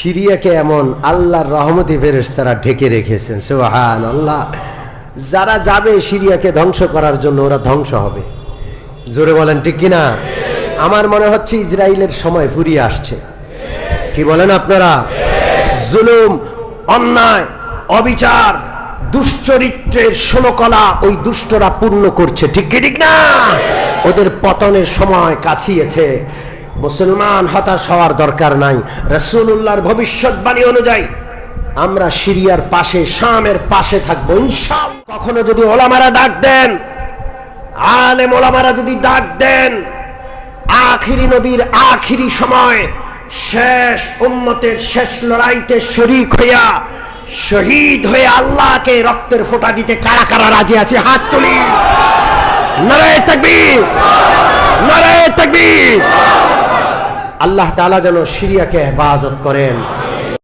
সিরিয়াকে এমন আল্লাহর রহমতি ফেরেশতারা ঢেকে রেখেছেন সুবহান আল্লাহ যারা যাবে সিরিয়াকে ধ্বংস করার জন্য, ওরা ধ্বংস হবে। জোরে বলেন, ঠিক কিনা? আমার মনে হচ্ছে ইসরায়েলের সময় ফুরিয়ে আসছে। কি বলেন আপনারা? জুলুম, অন্যায়, অবিচার, দুশ্চরিত্রের সমকলা ওই দুষ্টরা পূর্ণ করছে। ঠিক কি, ঠিক না? ওদের পতনের সময় কাছিয়েছে। মুসলমান হতাশ হওয়ার দরকার নাই। রসুল্লাহর ভবিষ্যৎবাণী অনুযায়ী আমরা সিরিয়ার পাশে, শামের পাশে থাকব, ইনশাআল্লাহ। কখনো যদি ওলামারা ডাক দেন, আলেম ওলামারা যদি ডাক দেন, আখিরি নবীর আখিরি সময় শেষ উম্মতের শেষ লড়াইতে শরিক হইয়া, শহীদ হয়ে আল্লাহকে রক্তের ফোঁটা দিতে কারা কারা রাজি আছে? হাত তুলি। নারায় তাকবীর। নারায় আল্লাহ তালা যেন সিরিয়াকে হেফাজত করেন।